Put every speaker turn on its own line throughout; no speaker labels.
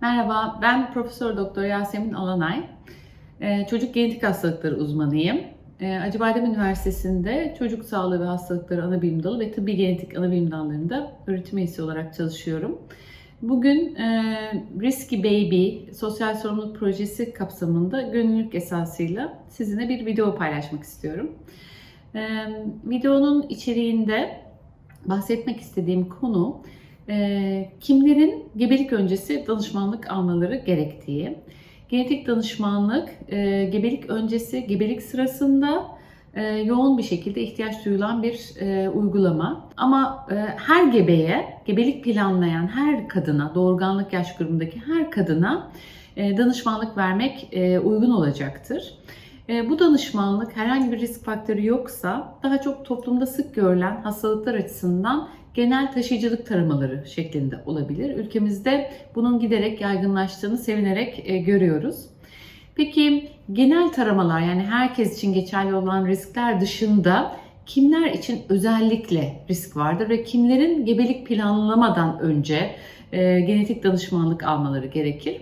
Merhaba, ben Profesör Doktor Yasemin Alanay. Ee, Çocuk genetik hastalıkları uzmanıyım. Ee, Acıbadem Üniversitesi'nde çocuk sağlığı ve hastalıkları anabilim dalı ve tıbbi genetik anabilim dallarında öğretim üyesi olarak çalışıyorum. Bugün e, Risky Baby sosyal sorumluluk projesi kapsamında gönüllülük esasıyla sizinle bir video paylaşmak istiyorum. Ee, videonun içeriğinde bahsetmek istediğim konu e, kimlerin gebelik öncesi danışmanlık almaları gerektiği. Genetik danışmanlık e, gebelik öncesi, gebelik sırasında e, yoğun bir şekilde ihtiyaç duyulan bir e, uygulama. Ama e, her gebeye, gebelik planlayan her kadına, doğurganlık yaş grubundaki her kadına e, danışmanlık vermek e, uygun olacaktır. E, bu danışmanlık herhangi bir risk faktörü yoksa daha çok toplumda sık görülen hastalıklar açısından genel taşıyıcılık taramaları şeklinde olabilir. Ülkemizde bunun giderek yaygınlaştığını sevinerek e, görüyoruz. Peki genel taramalar yani herkes için geçerli olan riskler dışında kimler için özellikle risk vardır ve kimlerin gebelik planlamadan önce e, genetik danışmanlık almaları gerekir?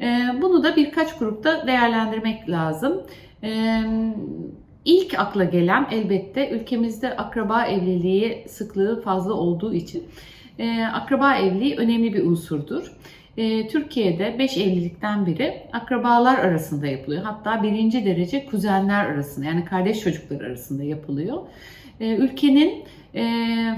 E, bunu da birkaç grupta değerlendirmek lazım. E, İlk akla gelen elbette ülkemizde akraba evliliği sıklığı fazla olduğu için e, akraba evliliği önemli bir unsurdur. E, Türkiye'de 5 evlilikten biri akrabalar arasında yapılıyor. Hatta birinci derece kuzenler arasında yani kardeş çocuklar arasında yapılıyor. E, ülkenin e,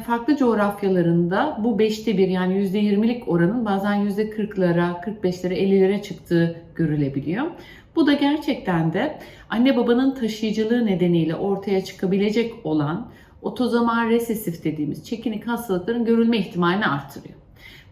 farklı coğrafyalarında bu 5'te bir yani %20'lik oranın bazen %40'lara, 45'lere, 50'lere çıktığı görülebiliyor. Bu da gerçekten de anne babanın taşıyıcılığı nedeniyle ortaya çıkabilecek olan otozomal resesif dediğimiz çekinik hastalıkların görülme ihtimalini artırıyor.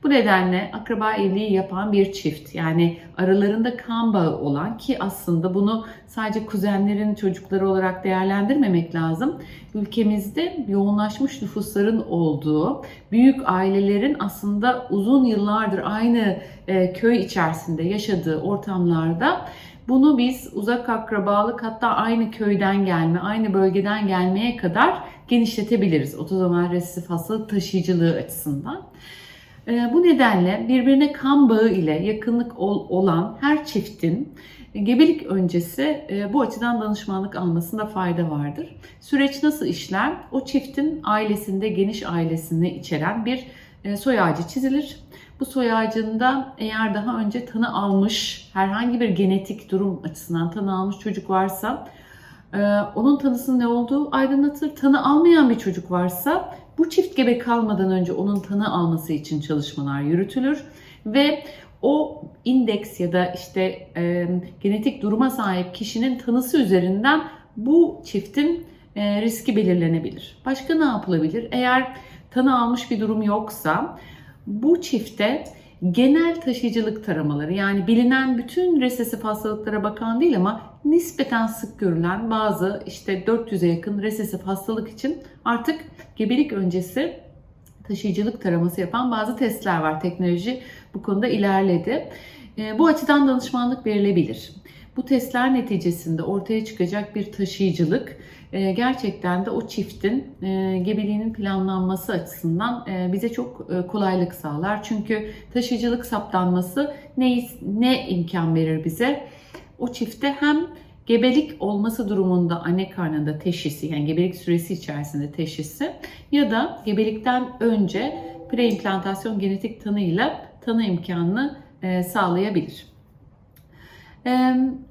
Bu nedenle akraba evliliği yapan bir çift yani aralarında kan bağı olan ki aslında bunu sadece kuzenlerin çocukları olarak değerlendirmemek lazım. Ülkemizde yoğunlaşmış nüfusların olduğu, büyük ailelerin aslında uzun yıllardır aynı e, köy içerisinde yaşadığı ortamlarda bunu biz uzak akrabalık hatta aynı köyden gelme, aynı bölgeden gelmeye kadar genişletebiliriz otozomal resesif hastalık taşıyıcılığı açısından. Ee, bu nedenle birbirine kan bağı ile yakınlık olan her çiftin gebelik öncesi e, bu açıdan danışmanlık almasında fayda vardır. Süreç nasıl işler? O çiftin ailesinde geniş ailesini içeren bir e, soy ağacı çizilir. Bu soy ağacında eğer daha önce tanı almış herhangi bir genetik durum açısından tanı almış çocuk varsa e, onun tanısının ne olduğu aydınlatır. Tanı almayan bir çocuk varsa bu çift gebe kalmadan önce onun tanı alması için çalışmalar yürütülür ve o indeks ya da işte e, genetik duruma sahip kişinin tanısı üzerinden bu çiftin e, riski belirlenebilir. Başka ne yapılabilir? Eğer tanı almış bir durum yoksa bu çifte genel taşıyıcılık taramaları yani bilinen bütün resesif hastalıklara bakan değil ama nispeten sık görülen bazı işte 400'e yakın resesif hastalık için artık gebelik öncesi taşıyıcılık taraması yapan bazı testler var. Teknoloji bu konuda ilerledi. E, bu açıdan danışmanlık verilebilir. Bu testler neticesinde ortaya çıkacak bir taşıyıcılık e, gerçekten de o çiftin e, gebeliğinin planlanması açısından e, bize çok kolaylık sağlar. Çünkü taşıyıcılık saptanması ne, ne imkan verir bize? O çifte hem gebelik olması durumunda anne karnında teşhisi yani gebelik süresi içerisinde teşhisi ya da gebelikten önce preimplantasyon genetik tanıyla tanı imkanını sağlayabilir.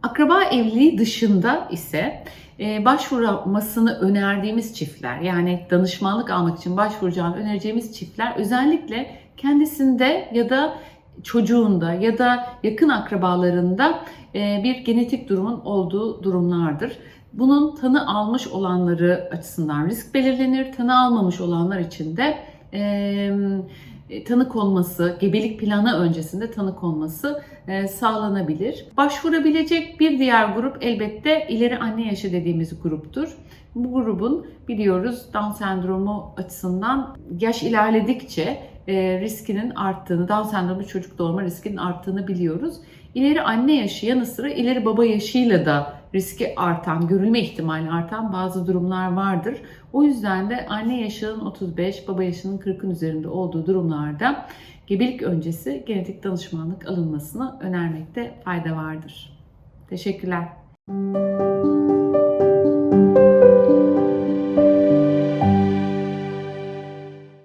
Akraba evliliği dışında ise başvurmasını önerdiğimiz çiftler yani danışmanlık almak için başvuracağını önereceğimiz çiftler özellikle kendisinde ya da çocuğunda ya da yakın akrabalarında bir genetik durumun olduğu durumlardır. Bunun tanı almış olanları açısından risk belirlenir. Tanı almamış olanlar için de e, tanı konması, gebelik planı öncesinde tanı konması e, sağlanabilir. Başvurabilecek bir diğer grup elbette ileri anne yaşı dediğimiz gruptur. Bu grubun biliyoruz Down sendromu açısından yaş ilerledikçe e, riskinin arttığını, Down sendromu çocuk doğurma riskinin arttığını biliyoruz. İleri anne yaşı yanı sıra ileri baba yaşıyla da riski artan, görülme ihtimali artan bazı durumlar vardır. O yüzden de anne yaşının 35, baba yaşının 40'ın üzerinde olduğu durumlarda gebelik öncesi genetik danışmanlık alınmasını önermekte fayda vardır. Teşekkürler.